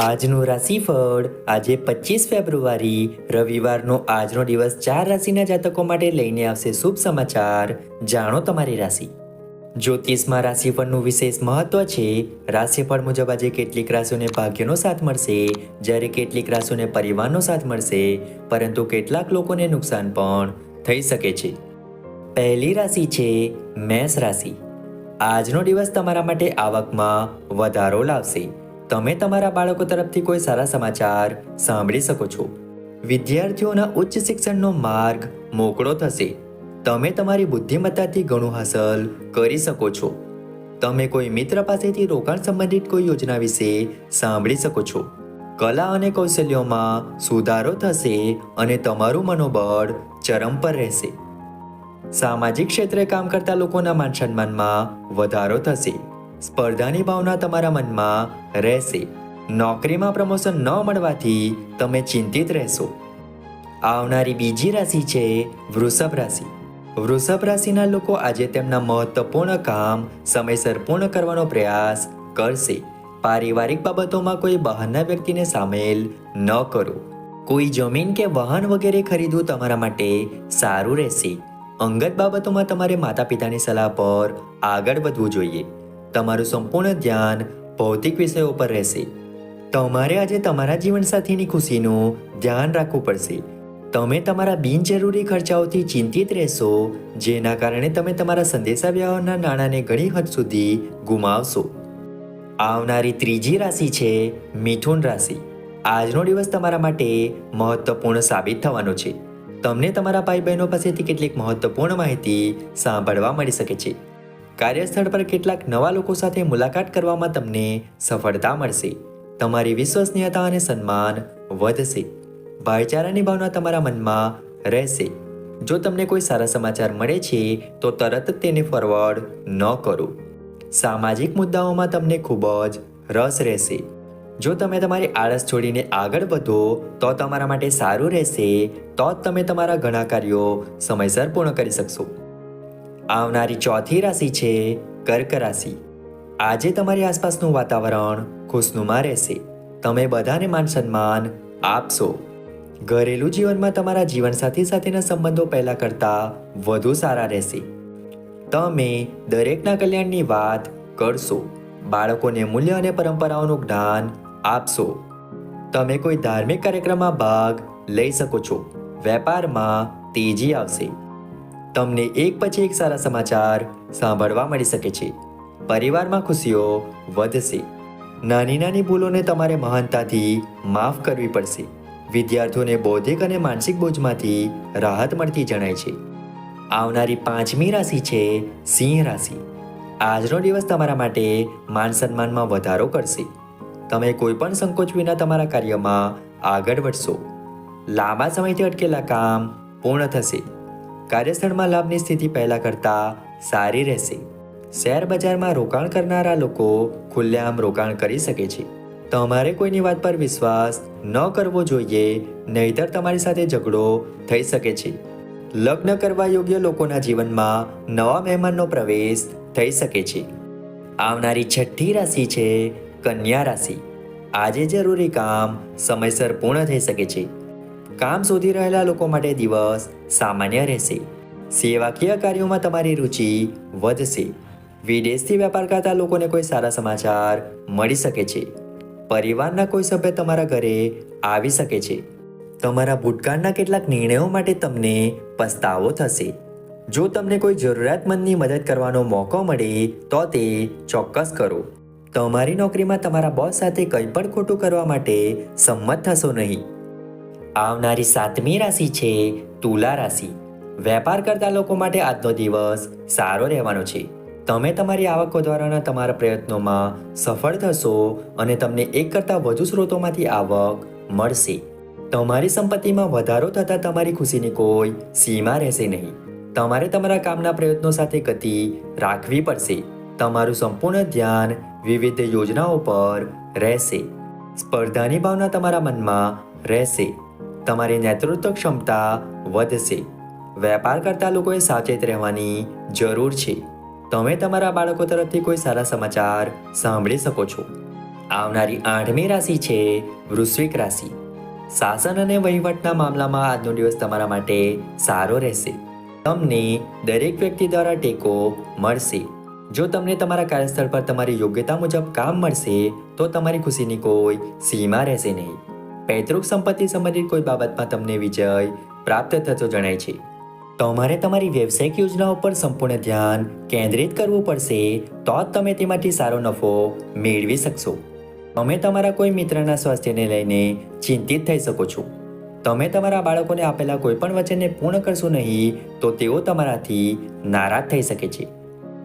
આજનું રાશિફળ આજે પચીસ ફેબ્રુઆરી, રવિવારનો આજનો દિવસ ચાર રાશિના જાતકો માટે લઈને આવશે શુભ સમાચાર. જાણો તમારી રાશિ. જ્યોતિષમાં રાશિફળનું વિશેષ મહત્વ છે. રાશિફળ મુજબ આજે કેટલીક રાશિઓને ભાગ્યનો સાથ મળશે, જ્યારે કેટલીક રાશિઓને પરિવારનો સાથ મળશે, પરંતુ કેટલાક લોકોને નુકસાન પણ થઈ શકે છે. પહેલી રાશિ છે મેષ રાશિ. આજનો દિવસ તમારા માટે આવકમાં વધારો લાવશે. તમે તમારા બાળકો તરફથી કોઈ સારા સમાચાર સાંભળી શકો છો. વિદ્યાર્થીઓના ઉચ્ચ શિક્ષણનો માર્ગ મોકળો થશે. તમે તમારી બુદ્ધિમત્તાથી ઘણું હાંસલ કરી શકો છો. તમે કોઈ મિત્ર પાસેથી રોકાણ સંબંધિત કોઈ યોજના વિશે સાંભળી શકો છો. કલા અને કૌશલ્યોમાં સુધારો થશે અને તમારું મનોબળ ચરમ પર રહેશે. સામાજિક ક્ષેત્રે કામ કરતા લોકોના માન સન્માનમાં વધારો થશે. સ્પર્ધાની ભાવના તમારા મનમાં રહેશે. નોકરીમાં પ્રમોશન ન મળવાથી તમે ચિંતિત રહેશો. આવનારી બીજી રાશિ છે વૃષભ રાશિ. વૃષભ રાશિના લોકો આજે તેમના મહત્વપૂર્ણ કામ સમયસર પૂર્ણ કરવાનો પ્રયાસ કરશે. પારિવારિક બાબતોમાં કોઈ બહારના વ્યક્તિને સામેલ ન કરો. કોઈ જમીન કે વાહન વગેરે ખરીદવું તમારા માટે સારું રહેશે. અંગત બાબતોમાં તમારે માતા પિતાની સલાહ પર આગળ વધવું જોઈએ. તમારું સંપૂર્ણ ધ્યાન ભૌતિક વિષયો પર રહેશે. તમારે આજે તમારા જીવનસાથીની ખુશીનું ધ્યાન રાખવું પડશે. તમે તમારા બિનજરૂરી ખર્ચાઓથી ચિંતિત રહેશો, જેના કારણે તમે તમારા સંદેશાવ્યવહારના નાણાંને ઘણી હદ સુધી ગુમાવશો. આવનારી ત્રીજી રાશિ છે મિથુન રાશિ. આજનો દિવસ તમારા માટે મહત્વપૂર્ણ સાબિત થવાનો છે. તમને તમારા ભાઈ બહેનો પાસેથી કેટલીક મહત્વપૂર્ણ માહિતી સાંભળવા મળી શકે છે. કાર્યસ્થળ પર કેટલાક નવા લોકો સાથે મુલાકાત કરવામાં તમને સફળતા મળશે. તમારી વિશ્વસનીયતા અને સન્માન વધશે. ભાઈચારાની ભાવના તમારા મનમાં રહેશે. જો તમને કોઈ સારા સમાચાર મળે છે, તો તરત તેને ફોરવર્ડ ન કરો. સામાજિક મુદ્દાઓમાં તમને ખૂબ જ રસ રહેશે. જો તમે તમારી આળસ છોડીને આગળ વધો, તો તમારા માટે સારું રહેશે. તો જ તમે તમારા ઘણા કાર્યો સમયસર પૂર્ણ કરી શકશો. આવનારી ચોથી રાશિ છે કર્ક રાશિ. આજે તમારી આસપાસનું વાતાવરણ ખુશનુમા રહેશે. તમે બધાને માન સન્માન આપશો. ઘરેલું જીવનમાં તમારા જીવનસાથી સાથેના સંબંધો પહેલાં કરતાં વધુ સારા રહેશે. તમે દરેકના કલ્યાણની વાત કરશો. બાળકોને મૂલ્ય અને પરંપરાઓનું જ્ઞાન આપશો. તમે કોઈ ધાર્મિક કાર્યક્રમમાં ભાગ લઈ શકો છો. વેપારમાં તેજી આવશે. તમને એક પછી એક સારા સમાચાર સાંભળવા મળી શકે છે. પરિવારમાં ખુશીઓ વધશે. નાની નાની ભૂલોને તમારે મહાનતાથી માફ કરવી પડશે. વિદ્યાર્થીઓને બૌદ્ધિક અને માનસિક બોજમાંથી રાહત મળતી જણાય છે. આવનારી પાંચમી રાશિ છે સિંહ રાશિ. આજનો દિવસ તમારા માટે માન સન્માનમાં વધારો કરશે. તમે કોઈપણ સંકોચ વિના તમારા કાર્યમાં આગળ વધશો. લાંબા સમયથી અટકેલા કામ પૂર્ણ થશે. કાર્યસ્થળમાં લાભની સ્થિતિ પહેલા કરતાં સારી રહેશે. શેર બજારમાં રોકાણ કરનારા લોકો ખુલ્લેઆમ રોકાણ કરી શકે છે. તમારે કોઈની વાત પર વિશ્વાસ ન કરવો જોઈએ, નહીતર તમારી સાથે ઝઘડો થઈ શકે છે. લગ્ન કરવા યોગ્ય લોકોના જીવનમાં નવા મહેમાનનો પ્રવેશ થઈ શકે છે. આવનારી છઠ્ઠી રાશિ છે કન્યા રાશિ. આજે જરૂરી કામ સમયસર પૂર્ણ થઈ શકે છે. કામ શોધી રહેલા લોકો માટે દિવસ સામાન્ય રહેશે. સેવાકીય કાર્યોમાં તમારી રુચિ વધશે. વિદેશથી વેપાર કરતા લોકોને કોઈ સારા સમાચાર મળી શકે છે. પરિવારના કોઈ સભ્ય તમારા ઘરે આવી શકે છે. તમારા ભૂતકાળના કેટલાક નિર્ણયો માટે તમને પસ્તાવો થશે. જો તમને કોઈ જરૂરિયાતમંદની મદદ કરવાનો મોકો મળે, તો તે ચોક્કસ કરો. તમારી નોકરીમાં તમારા બોસ સાથે કંઈ પણ ખોટું કરવા માટે સંમત થશો નહીં. આવનારી સાતમી રાશિ છે તુલા રાશિ. વેપાર કરતા લોકો માટે આજનો દિવસ સારો રહેવાનો છે. તમે તમારી આવકો દ્વારાના તમારા પ્રયત્નોમાં સફળ થશો અને તમને એક કરતાં વધુ સ્ત્રોતોમાંથી આવક મળશે. તમારી સંપત્તિમાં વધારો થતાં તમારી ખુશીની કોઈ સીમા રહેશે નહીં. તમારે તમારા કામના પ્રયત્નો સાથે ગતિ રાખવી પડશે. તમારું સંપૂર્ણ ધ્યાન વિવિધ યોજનાઓ પર રહેશે. સ્પર્ધાની ભાવના તમારા મનમાં રહેશે. તમારી નેતૃત્વ ક્ષમતા વધશે. વેપાર કરતા લોકોએ સાવચેત રહેવાની જરૂર છે. તમે તમારા બાળકો તરફથી કોઈ સારા સમાચાર સાંભળી શકો છો. આવનારી આઠમી રાશિ છે વૃશ્વિક રાશિ. શાસન અને વહીવટના મામલામાં આજનો દિવસ તમારા માટે સારો રહેશે. તમને દરેક વ્યક્તિ દ્વારા ટેકો મળશે. જો તમને તમારા કાર્યસ્થળ પર તમારી યોગ્યતા મુજબ કામ મળશે, તો તમારી ખુશીની કોઈ સીમા રહેશે નહીં. પૈતૃક સંપત્તિ સંબંધિત કોઈ બાબતમાં તમને વિજય પ્રાપ્ત થતો જણાય છે. તમારે તમારી વ્યવસાયિક યોજનાઓ પર સંપૂર્ણ ધ્યાન કેન્દ્રિત કરવું પડશે, તો જ તમે તેમાંથી સારો નફો મેળવી શકશો. તમે તમારા કોઈ મિત્રના સ્વાસ્થ્યને લઈને ચિંતિત થઈ શકો છો. તમે તમારા બાળકોને આપેલા કોઈપણ વચનને પૂર્ણ કરશો નહીં, તો તેઓ તમારાથી નારાજ થઈ શકે છે.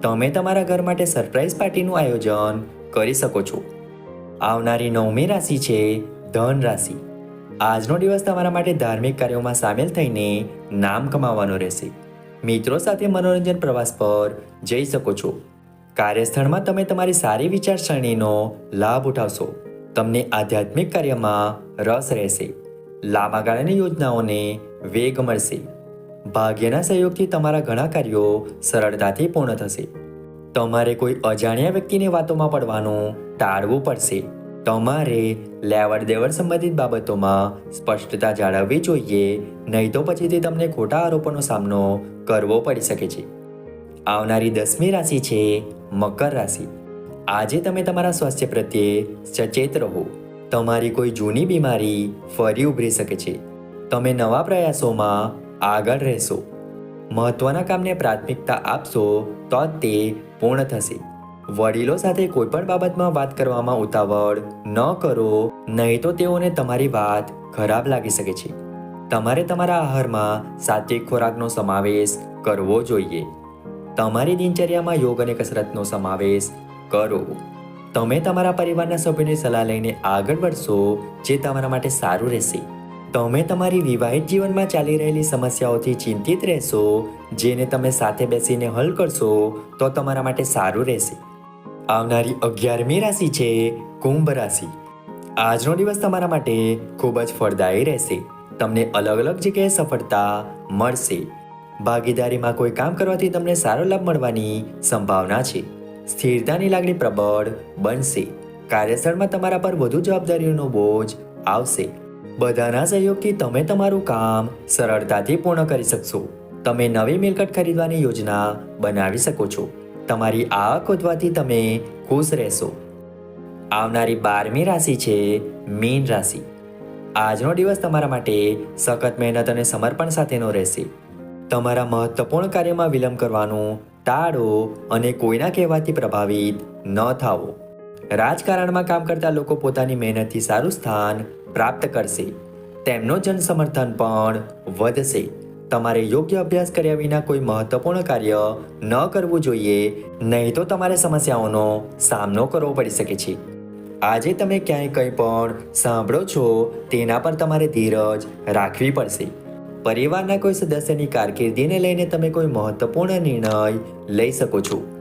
તમે તમારા ઘર માટે સરપ્રાઈઝ પાર્ટીનું આયોજન કરી શકો છો. આવનારી નવમી રાશિ છે ધન રાશિ. આજનો દિવસ તમારા માટે ધાર્મિક કાર્યોમાં સામેલ થઈને નામ કમાવવાનો રહેશે. મિત્રો સાથે મનોરંજન પ્રવાસ પર જઈ શકો છો. કાર્યસ્થળમાં તમે તમારી સારી વિચારસરણીનો લાભ ઉઠાવશો. તમને આધ્યાત્મિક કાર્યમાં રસ રહેશે. લાંબા ગાળાની યોજનાઓને વેગ મળશે. ભાગ્યના સહયોગથી તમારા ઘણા કાર્યો સરળતાથી પૂર્ણ થશે. તમારે કોઈ અજાણ્યા વ્યક્તિની વાતોમાં પડવાનું ટાળવું પડશે. તમારે લેવડ દેવડ સંબંધિત બાબતોમાં સ્પષ્ટતા જાળવવી જોઈએ, નહીં તો પછીથી તમને ખોટા આરોપોનો સામનો કરવો પડી શકે છે. આવનારી દસમી રાશિ છે મકર રાશિ. આજે તમે તમારા સ્વાસ્થ્ય પ્રત્યે સચેત રહો. તમારી કોઈ જૂની બીમારી ફરી ઉભરી શકે છે. તમે નવા પ્રયાસોમાં આગળ રહેશો. મહત્વના કામને પ્રાથમિકતા આપશો તો તે પૂર્ણ થશે. વડીલો સાથે કોઈ પણ બાબતમાં વાત કરવામાં ઉતાવળ ન કરો, નહીં તો તેઓને તમારી વાત ખરાબ લાગી શકે છે. તમારે તમારા આહારમાં સાત્વિક ખોરાકનો સમાવેશ કરવો જોઈએ. તમારી દિનચર્યામાં યોગ અને કસરતનો સમાવેશ કરો. તમે તમારા પરિવારના સભ્યોની સલાહ લઈને આગળ વધશો, જે તમારા માટે સારું રહેશે. તમે તમારી વિવાહિત જીવનમાં ચાલી રહેલી સમસ્યાઓથી ચિંતિત રહેશો, જેને તમે સાથે બેસીને હલ કરશો, તો તમારા માટે સારું રહેશે. આવનારી અગિયારમી રાશિ છે કુંભ રાશિ. આજનો દિવસ તમારા માટે ખૂબ જ ફળદાયી રહેશે. તમને અલગ અલગ જગ્યાએ સફળતા મળશે. ભાગીદારીમાં કોઈ કામ કરવાથી તમને સારો લાભ મળવાની સંભાવના છે. સ્થિરતાની લાગણી પ્રબળ બનશે. કાર્યસ્થળમાં તમારા પર વધુ જવાબદારીઓનો બોજ આવશે. બધાના સહયોગથી તમે તમારું કામ સરળતાથી પૂર્ણ કરી શકશો. તમે નવી મિલકત ખરીદવાની યોજના બનાવી શકો છો. તમારી આવક વધવાથી તમે ખુશ રહેશો. આવનારી બારમી રાશિ છે મીન રાશિ. આજનો દિવસ તમારા માટે સખત મહેનત અને સમર્પણ સાથેનો રહેશે. તમારા મહત્વપૂર્ણ કાર્યમાં વિલંબ કરવાનું ટાળો અને કોઈના કહેવાથી પ્રભાવિત ન થાવો રાજકારણમાં કામ કરતા લોકો પોતાની મહેનતથી સારું સ્થાન પ્રાપ્ત કરશે. તેમનો જનસમર્થન પણ વધશે. તમારે યોગ્ય અભ્યાસ કર્યા વિના કોઈ મહત્વપૂર્ણ કાર્ય ન કરવું જોઈએ, નહીં તો તમારે સમસ્યાઓનો સામનો કરવો પડી શકે છે. આજે તમે ક્યાંય કંઈ પણ સાંભળો છો, તેના પર તમારે ધીરજ રાખવી પડશે. પરિવારના કોઈ સદસ્યની કારકિર્દીને લઈને તમે કોઈ મહત્વપૂર્ણ નિર્ણય લઈ શકો છો.